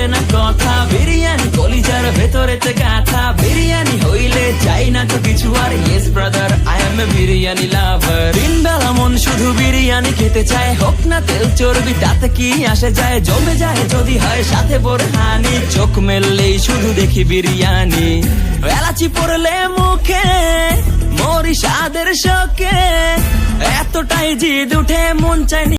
হবে না কথা। বিরিয়ানি কলিজার ভেতরেতে গাথা। বিরিয়ানি হইলে চাই না তো কিছু আর। Yes brother I am a biryani lover দিন বেলা মন শুধু বিরিয়ানি খেতে চায়। হোক না তেল চর্বি, তাতে কি আসে যায়? জমে যায় যদি হয় সাথে বোর বোরহানি। চোখ মেললেই শুধু দেখি বিরিয়ানি। এলাচি পড়লে মুখে মরি স্বাদের শোকে। এতটাই জিদ উঠে, মন চাই